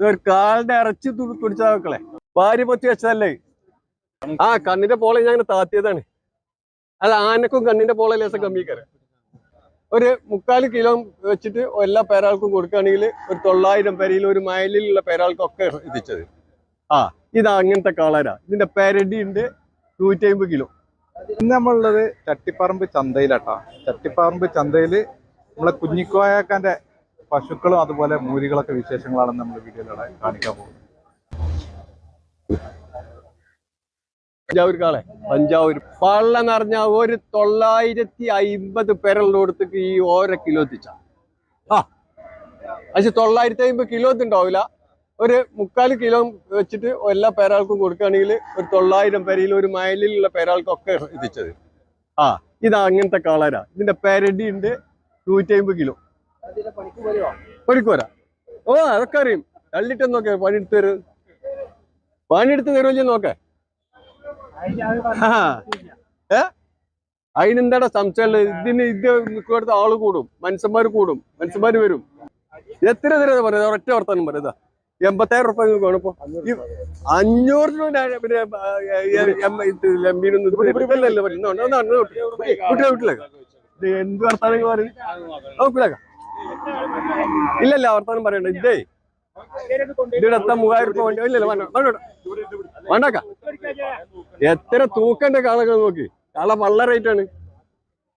ഒരു കാലിന്റെ ഇറച്ചി തുടിച്ചാ മക്കളെ ഭാര്യ പൊത്തി വെച്ചതല്ലേ? ആ കണ്ണിന്റെ പോളെ ഞാൻ ഇങ്ങനെ താത്തിയതാണ്. അത് ആനക്കും കണ്ണിന്റെ പോളെ ലേസം കമ്മിക്കാരെ ഒരു മുക്കാൽ കിലോ വെച്ചിട്ട് എല്ലാ പേരാൾക്കും കൊടുക്കുകയാണെങ്കിൽ ഒരു തൊള്ളായിരം പേരയിൽ ഒരു മൈലിലുള്ള പേരാൾക്കൊക്കെ എത്തിച്ചത്. ആ ഇത് അങ്ങനത്തെ കളരാ. ഇതിന്റെ പെരടി ഉണ്ട് നൂറ്റി അമ്പത് കിലോ. ഇന്ന് നമ്മളുള്ളത് ചട്ടിപ്പറമ്പ് ചന്തയിലാട്ടാ. ചട്ടിപ്പറമ്പ് ചന്തയിൽ നമ്മളെ കുഞ്ഞിക്കോയാക്കാന്റെ പശുക്കളും അതുപോലെ മൂരികളൊക്കെ വിശേഷങ്ങളാണ് നമ്മൾ വീഡിയോയിലൂടെ കാണിക്കാൻ പോകുന്നത് പഞ്ചാവൂർ കാളെ പഞ്ചാവൂർ പള്ള നിറഞ്ഞ ഒരു തൊള്ളായിരത്തി അയിമ്പത് പേരുള്ളടത്തേക്ക് ഈ ഓരോ കിലോ എത്തിച്ച. ആ പക്ഷെ തൊള്ളായിരത്തി അമ്പത് കിലോ എത്തിണ്ടാവില്ല ഒരു മുക്കാൽ കിലോ വെച്ചിട്ട് എല്ലാ പേരാൾക്കും കൊടുക്കുകയാണെങ്കിൽ ഒരു തൊള്ളായിരം പേരയിൽ ഒരു മൈലിലുള്ള പേരാൾക്കൊക്കെ എത്തിച്ചത്. ആ ഇതാ അങ്ങനത്തെ കളരാ. ഇതിന്റെ പേരടി ഉണ്ട് നൂറ്റി അമ്പത് കിലോ. പണിക്ക് വരാം ഓ അതൊക്കെ അറിയും തള്ളിട്ട് നോക്കെ പണിയെടുത്ത് തരും പണിയെടുത്ത് തരുമല്ലേ നോക്കെ. ഏ അതിനെന്താടാ സംശയമുള്ളത് ഇതിന് ഇത് നിൽക്കുന്നിടത്ത് ആൾ കൂടും മനുഷ്യന്മാർ കൂടും മനുഷ്യന്മാർ വരും എത്ര തരാ പറയുന്നത് ഒറ്റ വർത്താനം പറയുക എൺപത്തായിരം റുപ്യ വേണപ്പോ വേണം ഇപ്പൊ ഈ അഞ്ഞൂറ് രൂപ പിന്നെ എം- വിട്ടില്ല, വിട്ടില്ല. എന്ത് വർത്താനം പറയും നോക്കില്ലേക്ക ഇല്ലല്ല വർത്താനം പറയണ്ട. ഇതേ. ഇതിടെ എത്താൻ മൂവായിരം രൂപ വേണ്ടി ഇല്ലല്ല വേണ്ട വേണ്ട വേണ്ടക്ക. എത്ര തൂക്കണ്ട കാളകൾ നോക്കി. കാള വള്ള റേറ്റ് ആണ്.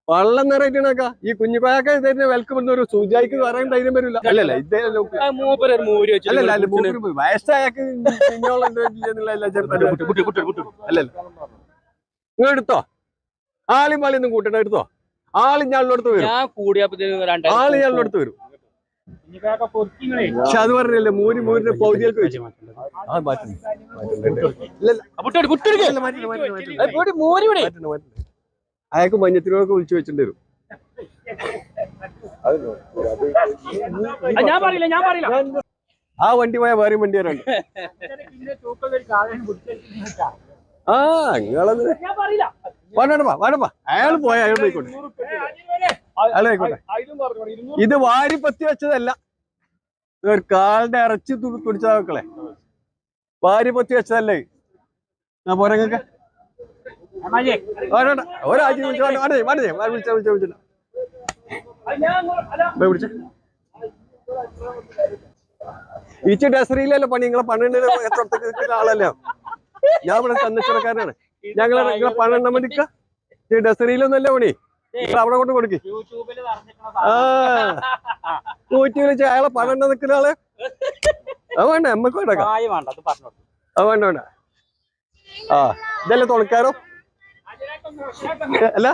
വള്ളം റേറ്റ് അക്ക ഈ കുഞ്ഞുപായൊക്കെ ഇതിന്റെ വിലക്ക് ഒരു സൂചായിക്ക് പറയാൻ ധൈര്യം വരില്ല. അല്ലല്ല ഇതേ അല്ലല്ല. വയസ്സായക്ക് നിങ്ങൾ എടുത്തോ ആളും പാളിയൊന്നും കൂട്ടണ്ട എടുത്തോ? ആൾ ഞാളിനടുത്ത് വരും. ആൾ ഞാളിനടുത്ത് വരും. പക്ഷെ അത് പറഞ്ഞില്ലേ മൂരി മൂരിന്റെ പൗതികൾക്ക് വെച്ചു. മാറ്റുന്നു. അയാൾക്ക് മഞ്ഞത്തിനോടൊക്കെ വിളിച്ചു വെച്ചിട്ട് വരും ഞാൻ പറയില്ല ഞാൻ പറയില്ല. ആ വണ്ടി പോയ വേറെ വണ്ടി വരാണ്ട് ആ നിങ്ങളത് ഞാൻ പറയില്ല. വേണ്ടപ്പാ വേണ്ടപ്പാ അയാൾ പോയ അയാൾ പോയിക്കോട്ടെ. അയാൾ ഇത് പത്തി വെച്ചതല്ല. ഒരു കാലിന്റെ ഇറച്ചി തുടിച്ചാ മക്കളെ പത്തി വെച്ചതല്ലേ? ഞാൻ പോരാ നിങ്ങൾക്ക്. വേണ്ട. ഒരാഴ്ച വിളിച്ചു ഡസറിയിലല്ലേ പണി? നിങ്ങളെ പണിയുണ്ടെങ്കിൽ എത്ര ആളല്ലേ? ഞാൻ ഇവിടെ കന്നിച്ചടക്കാരനാണ് ഞങ്ങളെ നിങ്ങളെ പന്ത്രണ്ടാം മണിക്ക ഈ ഡസറിയിലൊന്നല്ല പണി? അവിടെ കൊണ്ട് കൊടുക്കി. യൂട്യൂബിൽ ആ. നൂറ്റി വിളിച്ച് അയാളെ പന്ത്രണ്ട് നിൽക്കുന്ന ആൾ. അത് വേണ്ട നമ്മക്ക് വേണ്ട വേണ്ട അത് വേണ്ട വേണ്ട. ആ ഇതല്ലേ തുണക്കാരോ? അല്ല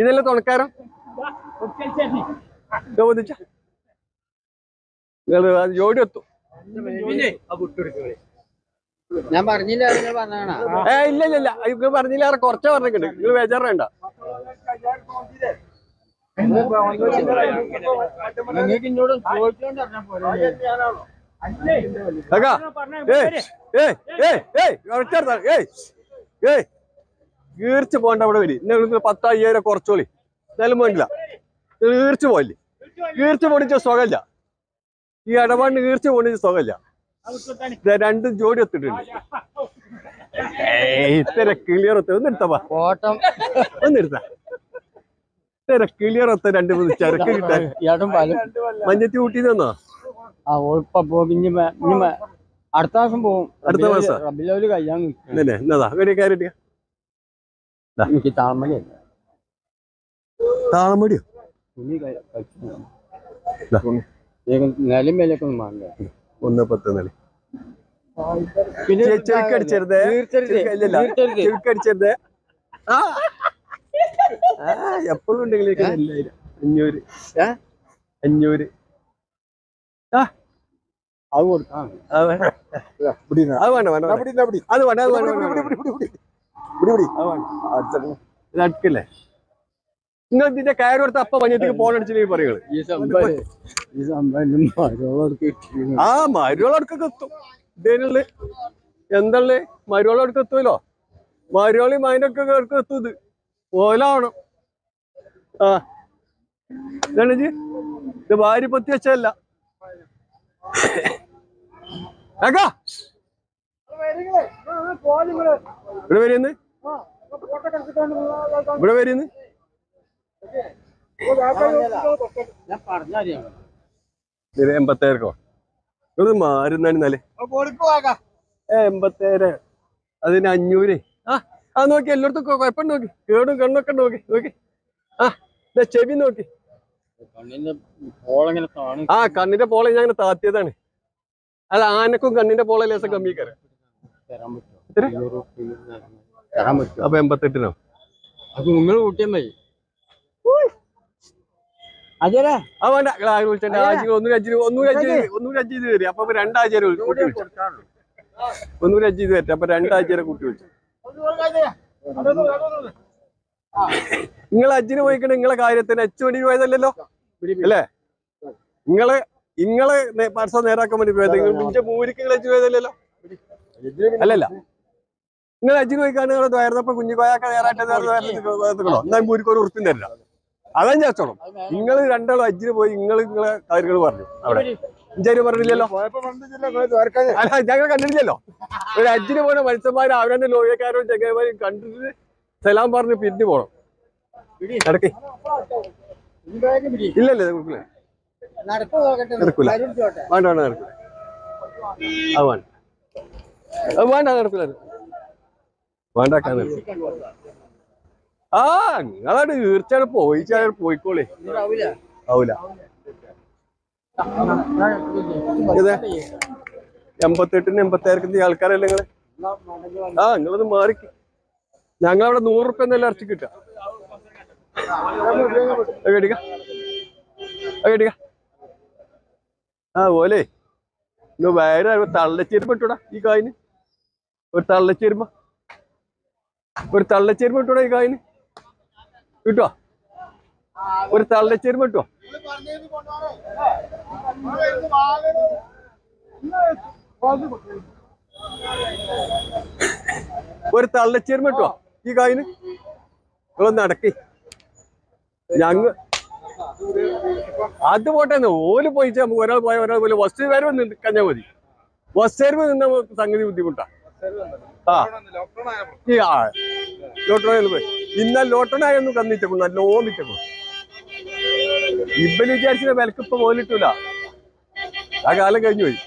ഇതല്ലേ തുണക്കാരോ? ചോദിച്ച ജോഡി എത്തും. ഞാൻ പറഞ്ഞില്ല ഏ ഇല്ല ഇല്ല ഇല്ല. നിങ്ങൾ പറഞ്ഞില്ല കുറച്ചേ പറഞ്ഞിട്ടുണ്ട്. നിങ്ങൾ ബേജാറ് വേണ്ട നിങ്ങൾക്ക് ചോദിച്ചോണ്ട് പോരെ. ഈർച്ച് പോണ്ട അവിടെ വരി. നിങ്ങൾ പത്ത് അയ്യായിരം കുറച്ചോളി. എന്നാലും വേണ്ടില്ല. ഈർച്ചു പോയില്ലേ ഈർച്ചു പൊടിച്ച സുഖമില്ല. ഈ ഇടപാടിന് ഈർച്ചു പൊടിച്ച സുഖമില്ല. രണ്ടും ജോഡി ഒത്തിട്ടുണ്ട്. ഇത്ര ഇത്തര ക്ലിയർ ഒത്ത ഒന്ന് എടുത്തപ്പാ ഓട്ടം ഒന്ന് എടുത്താ. ഇത്തര ക്ലിയർ ഒത്ത രണ്ട് മൂന്ന് ചരക്ക് കിട്ടാൻ. മഞ്ഞത്തി കൂട്ടി തന്നോ ആ ഉഴപ്പ പോകും അടുത്ത മാസം പോകും അടുത്ത മാസം? റബിലോൽ എന്നതാ എനിക്ക് താളമടിയോ? നിലമേലൊക്കെ ഒന്ന് പത്ത് നില. പിന്നെ ചെറുക്കടിച്ചരുത് തീർച്ചരുത് തീർച്ചരുത് ചെറുക്കടിച്ചരുത് ആ. ആ എപ്പോഴും ഉണ്ടെങ്കിൽ ഇങ്ങനെ എല്ലാവരും. അഞ്ഞൂറ്. ഏ? അഞ്ഞൂറ്. അത് കൊടുക്കാം. അത് വേണ്ട. അത് വേണ്ട വേണ്ട വേണ്ട. അത് വേണ്ട അത് വേണ്ട അത് വേണ്ട, വേണ്ട. അത് വേണ്ട. ഇത് അടുക്കല്ലേ? നിങ്ങൾ ഇതിന്റെ കയറി കൊടുത്ത അപ്പ പഞ്ഞത്തേക്ക് പോണടിച്ചില്ലേ കിട്ടിയിരുന്നു ആ മരുവളടുക്കൊക്കെ എത്തും. ഇതിനുള്ള എന്തള്ളേ? അടുത്ത് എത്തുമല്ലോ മരുവാളി മൈനൊക്കെ കേൾക്ക് എത്തും ഇത്. ഓലാവണം. ആ. ഇതാണ് ജി ഇത് ഭാര്യ പൊത്തി വെച്ചല്ല ഇവിടെ വരുന്ന് ഇവിടെ വരുന്ന് എൺപത്തേർക്കോ ഇത് മാറുന്നാൽ എൺപത്തേഴ്. അതിന് അഞ്ഞൂറ്. ആ. ആ നോക്കി എല്ലായിടത്തും കുഴപ്പം നോക്കി. കേടും കണ്ണൊക്കെ നോക്കി നോക്കി. ആ ദേ ചെവി നോക്കി. ആ കണ്ണിന്റെ പോളെ ഞാൻ താത്തിയതാണ്. അത് ആനക്കും കണ്ണിന്റെ പോളെ ലേസം കമ്മി റുപ്യ അപ്പൊ എൺപത്തെട്ടിനോ? അപ്പൊ നിങ്ങൾ കൂട്ടിയാൽ മതി. ആ വേണ്ട. നിങ്ങൾ ആരും വിളിച്ചെന്റെ ആഴ്ചകൾ ഒന്നൂറ് അഞ്ചിന് ഒന്നൂറ് അഞ്ച് ഒന്നൂറ് അഞ്ച് ഇത് വരും. അപ്പൊ രണ്ടാഴ്ച വരെ കൂട്ടി വിളിച്ചു? ഒന്നൂറ് അഞ്ച് ഇത് വരട്ടെ. അപ്പൊ രണ്ടാഴ്ച വരെ കൂട്ടി വിളിച്ചു? നിങ്ങൾ അജ്ജിന് പോയിക്കണ. നിങ്ങളെ കാര്യത്തിന് അച്ചു വേണ്ടി പോയതല്ലല്ലോ? അല്ലേ? നിങ്ങൾ നിങ്ങൾ പർസ നേരാക്കാൻ വേണ്ടി പോയത്. നിങ്ങൾ മിഞ്ച മൂരിക്ക് നിങ്ങൾ അജ്ജ് പോയതല്ലല്ലോ? അല്ലല്ല. നിങ്ങൾ അജിന് പോയിക്കാണ്. നിങ്ങൾ ദ്വാരന്നപ്പോ കുഞ്ഞിക്കോയാക്ക നേരായിട്ട് നേർന്നോ എന്നാ മൂരിക്ക് ഒരു ഉറപ്പിൻ തരില്ല. അതാ ചേച്ചോണം നിങ്ങൾ രണ്ടാളും അജ്ജിന് പോയി നിങ്ങൾ നിങ്ങളെ കാര്യങ്ങൾ പറഞ്ഞു. അവിടെ. ഇഞ്ചാരി പറഞ്ഞില്ലല്ലോ? അല്ല ഞങ്ങൾ കണ്ടിട്ടില്ലല്ലോ? ഒരു അജ്ജിന് പോണ മനുഷ്യന്മാരും അവരെ ലോകക്കാരും ചെങ്ങന്മാരും കണ്ടിട്ട് സലാം പറഞ്ഞ് പിരിഞ്ഞു പോണം. നടക്കേ. ഇല്ലല്ലേ കൊടുക്കില്ല നടക്കൂല. വേണ്ട വേണ്ട നടക്കൂല. അത് വേണ്ട. വേണ്ട നടക്കില്ല വേണ്ട ആ നിങ്ങളാണ് തീർച്ചയായിട്ടും പോയിച്ചാൽ പോയിക്കോളേ. ആവൂല. എൺപത്തെട്ടിന് എൺപത്തായിരത്തിന്റെ ആൾക്കാരല്ലേ നിങ്ങൾ? ആ നിങ്ങളത് മാറി ഞങ്ങളവിടെ നൂറ് റുപ്യ എന്നല്ല ഇറച്ചി കിട്ടുക. കേട്ടിക്ക കേട്ടിക്ക ആ പോലെ ഇന്ന് വേറെ ഒരു തള്ളച്ചേരുമ്പ ഇട്ടൂടാ ഈ കായിന്. ഒരു തള്ളച്ചേരുമ്പ ഒരു തള്ളച്ചേരുമ്പ ഇട്ടൂടാ ഈ കായിന്. കിട്ടുവോ ഒരു തള്ളച്ചേരുമ്പ ഇട്ടോ ഒരു തള്ളച്ചേരുമ്പ കിട്ടുവോ ഈ കായിന് നിങ്ങളൊന്ന് അടക്കി. ഞങ്ങ അത് പോട്ടെ ഓൽ പോയിച്ചാൽ ഒരാൾ പോയ ഒരാൾ പോലെ വസ്തു വരവ് കഴിഞ്ഞാൽ മതി. വസ്തു വരവ് നിന്ന സംഗതി ബുദ്ധിമുട്ടാ. ആ. ലോട്ടറി പോയി. ഇന്ന ലോട്ടണായൊന്നും കന്നിച്ചേക്കും നല്ല ഓമിച്ചേക്കും ഇബൽ വിചാരിച്ച വിലക്ക് ആ കാലം കഴിഞ്ഞു പോയി.